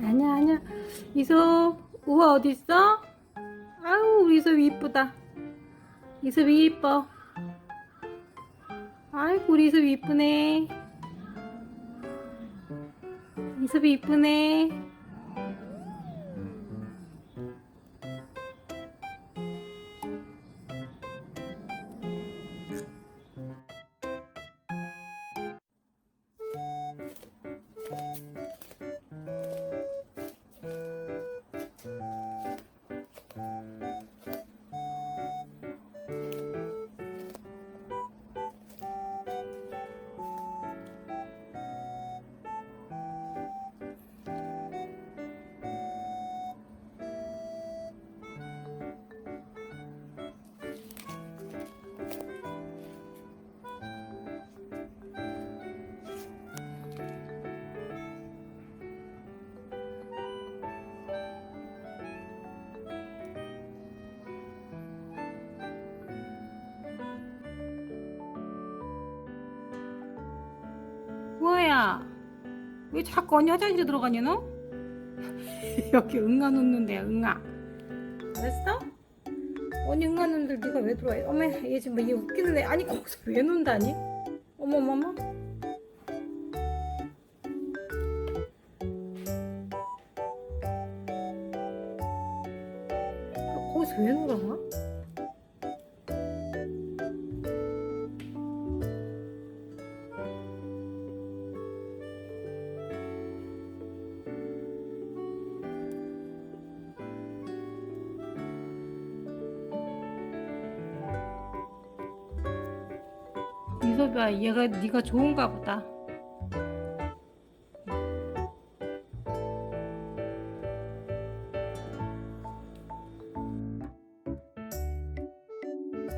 아니야 아니야. 이소 우와 어디 있어? 아우 우리 이소이 이쁘다. 이소이 이뻐. 아이고 우리 이소이 이쁘네. 이소이 이쁘네 뭐야 왜 자꾸 언니 화장실에 들어가냐 너? 여기 응아 놓는데 응아 알았어? 언니 응아 놓는데 네가 왜 들어와 어머 얘 지금 얘 웃기는 애 아니 거기서 왜 논다니? 어머머머 거기서 왜 놀아? 이소비야 얘가 네가 좋은가 보다.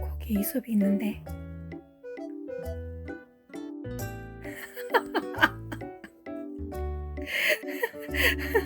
거기 이소비 있는데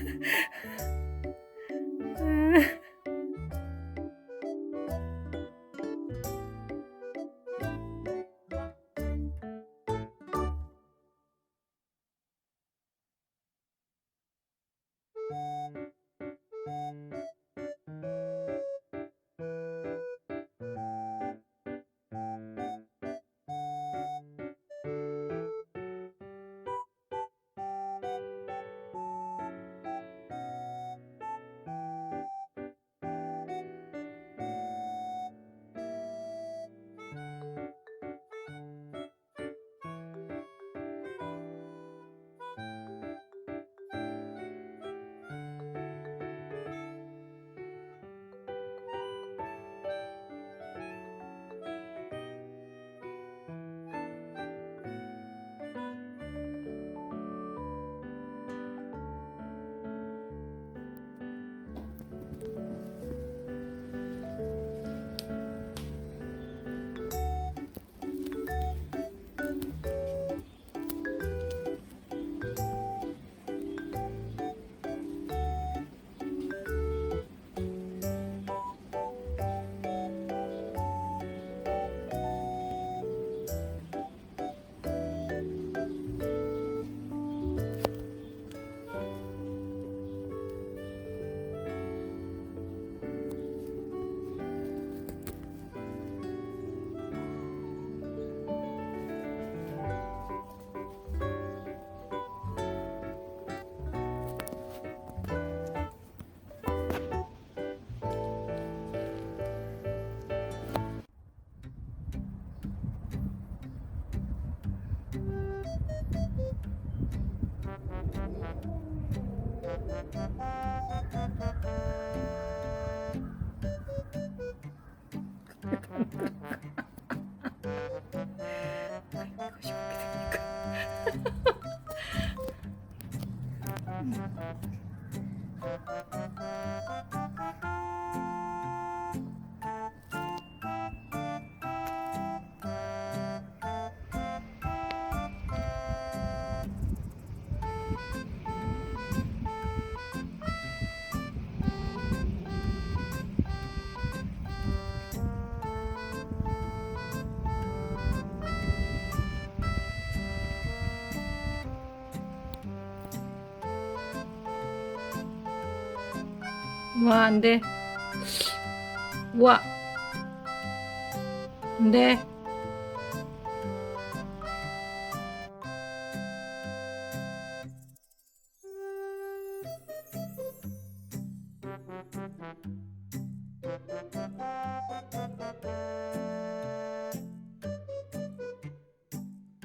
이것이 웃게 되니까 와, 안 돼. 우와. 안 돼.